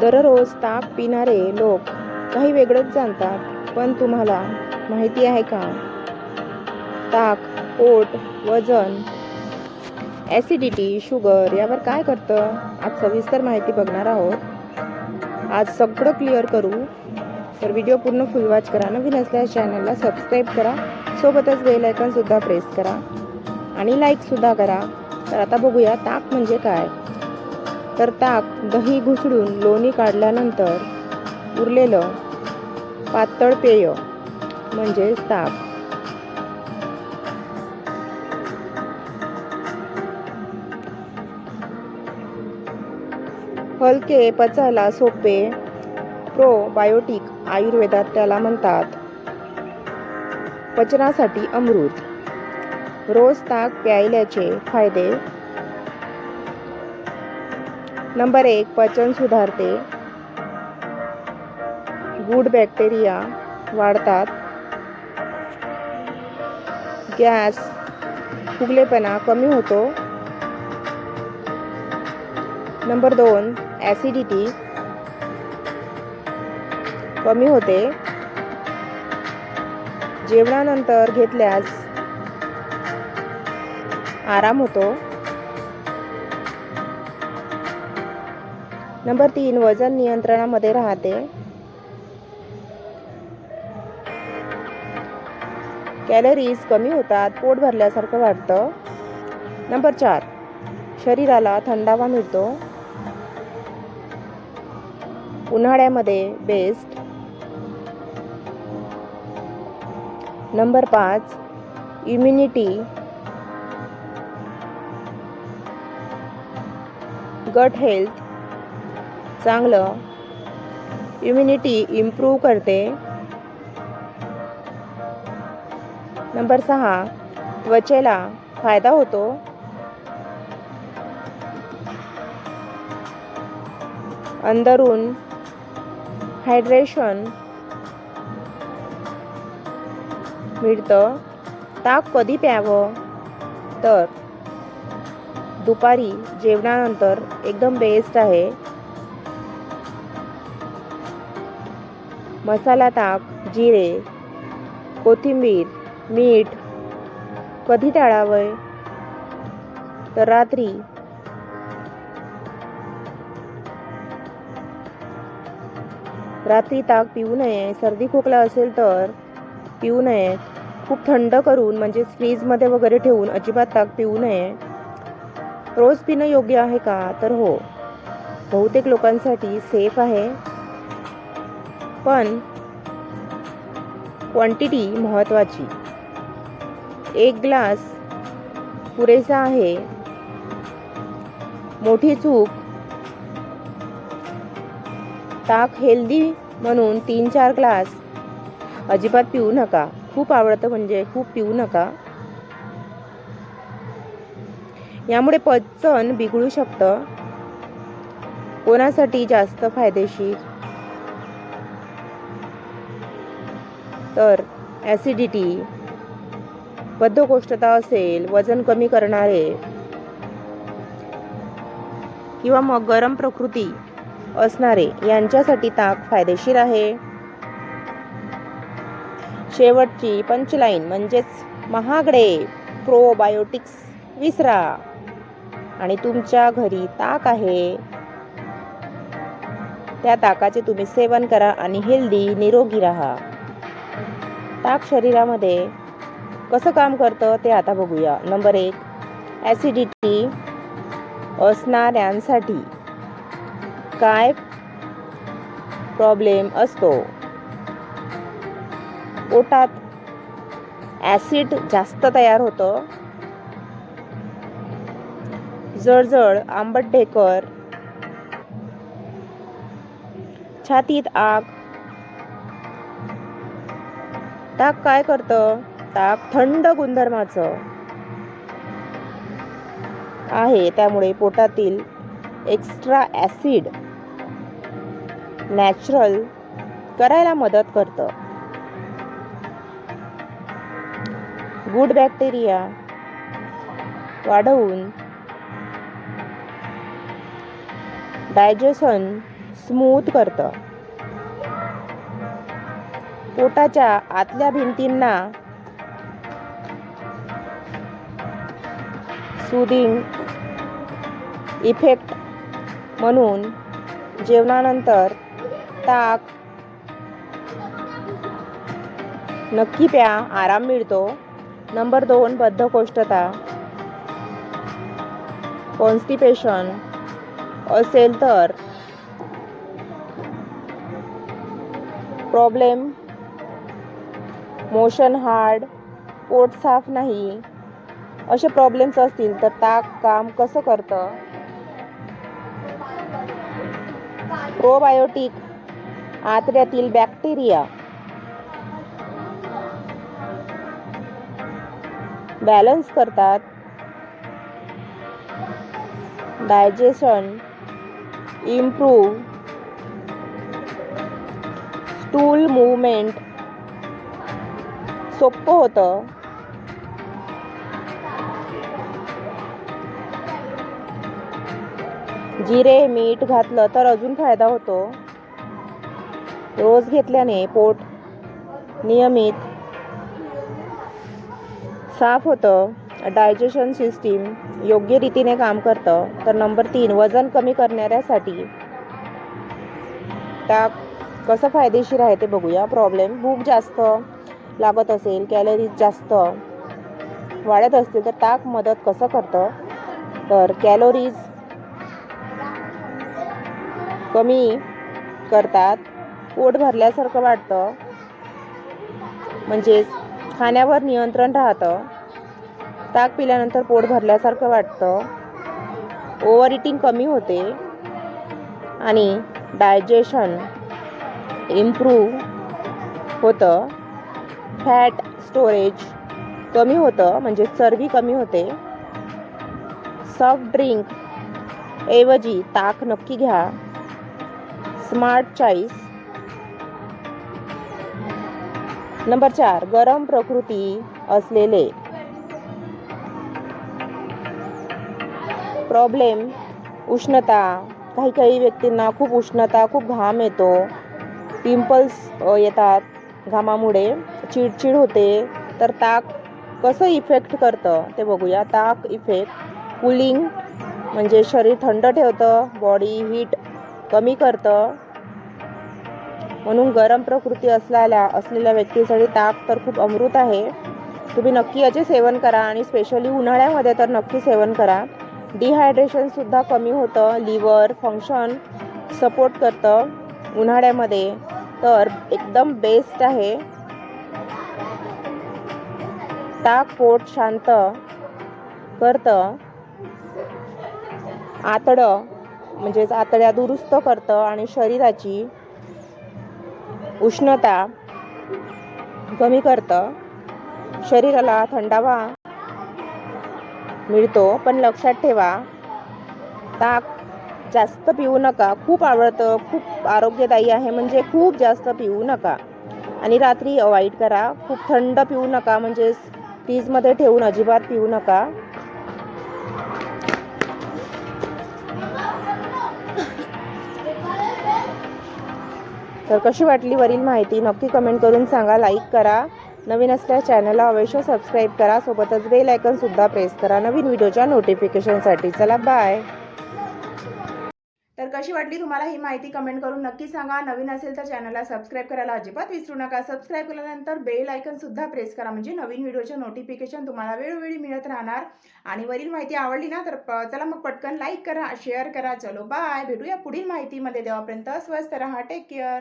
दररोज ताक पिणारे लोक काही वेगळंच जाणतात पण तुम्हाला माहिती आहे का? ताक पोट वजन ॲसिडिटी शुगर यावर काय करतं? आज सविस्तर माहिती बघणार आहोत. आज सगळं क्लिअर करू. तर व्हिडिओ पूर्ण फुल वॉच करा. नवीन असल्यास चॅनलला सबस्क्राईब करा. सोबतच बेल आयकॉनसुद्धा प्रेस करा. आणि लाईकसुद्धा करा. तर आता बघूया ताक म्हणजे काय? तर ताक दही घुसळून लोणी काढल्यानंतर उरलेलं पातळ पेय म्हणजेच ताक. हलके पचायला सोपे प्रोबायोटिक आयुर्वेदात त्याला म्हणतात. पचनासाठी अमृत. रोज ताक प्यायल्याचे फायदे नंबर एक पचन सुधारते. गुड बॅक्टेरिया वाढतात. गॅस फुगलेपणा कमी होतो. नंबर दोन ॲसिडिटी कमी होते. जेवणानंतर घेतल्यास आराम होतो. नंबर तीन वजन नियंत्रणामध्ये राहते. कॅलरीज कमी होतात पोट भरल्यासारखं वाटतं. नंबर चार शरीराला थंडावा मिळतो. उन्हाळ्यामध्ये बेस्ट नंबर पाच इम्युनिटी गट हेल्थ चांगलं इम्युनिटी इम्प्रूव्ह करते. नंबर सहा त्वचेला फायदा होतो. अंदरून हायड्रेशन मिळतं. ताक कधी प्यावं? तर दुपारी जेवणानंतर एकदम बेस्ट आहे. मसाला ताक जिरे कोथिंबीर मीठ कधी टाळावं तर रात्री. रात्री ताक पिऊ नये. सर्दी खोकला असेल तर पिऊ नये. खूप थंड करून म्हणजेच फ्रीजमध्ये वगैरे ठेवून अजिबात ताक पिऊ नये. रोज पिणं योग्य आहे का? तर हो. बहुतेक लोकांसाठी सेफ आहे. पण क्वांटिटी महत्त्वाची एक ग्लास पुरेसा आहे. मोठी चूक. ताक हेल्दी म्हणून तीन चार ग्लास अजिबात पिऊ नका. खूप आवडतं म्हणजे खूप पिऊ नका. यामुळे पचन बिघडू शकतं. कोणासाठी जास्त फायदेशीर? तर ॲसिडिटी बद्धकोष्ठता असेल वजन कमी करणारे किंवा मग गरम प्रकृती असणारे यांच्यासाठी ताक फायदेशीर आहे. शेवटची पंचलाईन म्हणजेच महागडे प्रोबायोटिक्स विसरा. आणि तुमच्या घरी ताक आहे. त्या ताकाचे तुम्ही सेवन करा आणि हेल्दी निरोगी राहा. ताक शरीरामध्ये कसं काम करतं ते आता बघूया. नंबर एक ॲसिडिटी असणाऱ्यांसाठी काय प्रॉब्लेम असतो? पोटात ॲसिड जास्त तयार होतं. जळजळ आंबट ढेकर छातीत आग ताक काय करतं? ताक थंड गुणधर्माचं आहे. त्यामुळे पोटातील एक्स्ट्रा ॲसिड नॅचरल करायला मदत करतं. गुड बॅक्टेरिया वाढवून डायजेशन स्मूथ करतं. पोटाच्या आतल्या भिंतींना सुदिंग इफेक्ट म्हणून जेवणानंतर ताक नक्की प्या आराम मिळतो. नंबर दोन बद्धकोष्ठता. कॉन्स्टिपेशन असेल तर प्रॉब्लेम मोशन हार्ड पोट साफ नाही असे प्रॉब्लेम्स असतील तर ताक काम कसं करतं? प्रोबायोटिक आतड्यातील बॅक्टेरिया बॅलन्स करतात. डायजेशन इम्प्रूव्ह स्टूल मूवमेंट सोपं होतं. जिरे मीठ घातलं तर अजून फायदा होतो. रोज घेतल्याने पोट नियमित साफ होतं. डायजेशन सिस्टीम योग्य रीतीने काम करतं. तर नंबर तीन वजन कमी करणाऱ्यासाठी. त्या कसं फायदेशीर आहे ते बघूया. प्रॉब्लेम भूक जास्त लागत असेल कॅलरीज जास्त वाढत असतील तर ताक मदत कसं करतं? तर कॅलोरीज कमी करतात. पोट भरल्यासारखं वाटतं. म्हणजेच खाण्यावर नियंत्रण राहतं. ताक पिल्यानंतर पोट भरल्यासारखं वाटतं. ओव्हर इटिंग कमी होते. आणि डायजेशन इम्प्रूव्ह होतं. फॅट स्टोरेज कमी होतं म्हणजे चरबी कमी होते. सॉफ्ट ड्रिंक ऐवजी ताक नक्की घ्या. Smart choice. नंबर चार गरम प्रकृती असलेले. प्रॉब्लेम उष्णता. काही काही व्यक्तींना खूप उष्णता खूप घाम येतो. पिंपल्स येतात. घामामुळे चिडचिड होते. तर ताक कसं इफेक्ट करतं ते बघूया. ताक इफेक्ट कुलिंग म्हणजे शरीर थंड ठेवतं बॉडी हीट कमी करतं. म्हणून गरम प्रकृती असलेल्या असलेल्या व्यक्तीसाठी ताक तर खूप अमृत आहे. तुम्ही नक्की याचे सेवन करा आणि स्पेशली उन्हाळ्यामध्ये तर नक्की सेवन करा. डिहायड्रेशनसुद्धा कमी होतं. लिव्हर फंक्शन सपोर्ट करतं उन्हाळ्यामध्ये. तर एकदम बेस्ट आहे. ताक पोट शांत करतं. आतडं म्हणजेच आतड्या दुरुस्त करतं आणि शरीराची उष्णता कमी करतं. शरीराला थंडावा मिळतो पण लक्षात ठेवा. ताक जास्त पिऊ नका. खूप आवडतं खूप आरोग्यदायी आहे म्हणजे खूप जास्त पिऊ नका. आणि रात्री अवॉइड करा. खूप थंड पिऊ नका म्हणजे फ्रीजमध्ये ठेवून अजिबात पिऊ नका. तर कशी वाटली वरील माहिती नक्की कमेंट करून सांगा लाईक करा. नवीन असल्यास चॅनलला अवश्य सबस्क्राईब करा. सोबतच बेल आयकॉनसुद्धा प्रेस करा. नवीन व्हिडिओच्या नोटिफिकेशनसाठी चला बाय कशी वाटली तुम्हाला ही माहिती कमेंट करून नक्की सांगा. नवीन असेल तर चॅनलला सबस्क्राईब करायला अजिबात विसरू नका. सबस्क्राईब केल्यानंतर बेल आयकनसुद्धा प्रेस करा. म्हणजे नवीन व्हिडिओचे नोटिफिकेशन तुम्हाला वेळोवेळी मिळत राहणार. आणि वरील माहिती आवडली ना तर प- चला मग पटकन लाईक करा शेअर करा. चलो बाय भेटूया पुढील माहितीमध्ये. देवापर्यंत स्वस्त राहा. Take care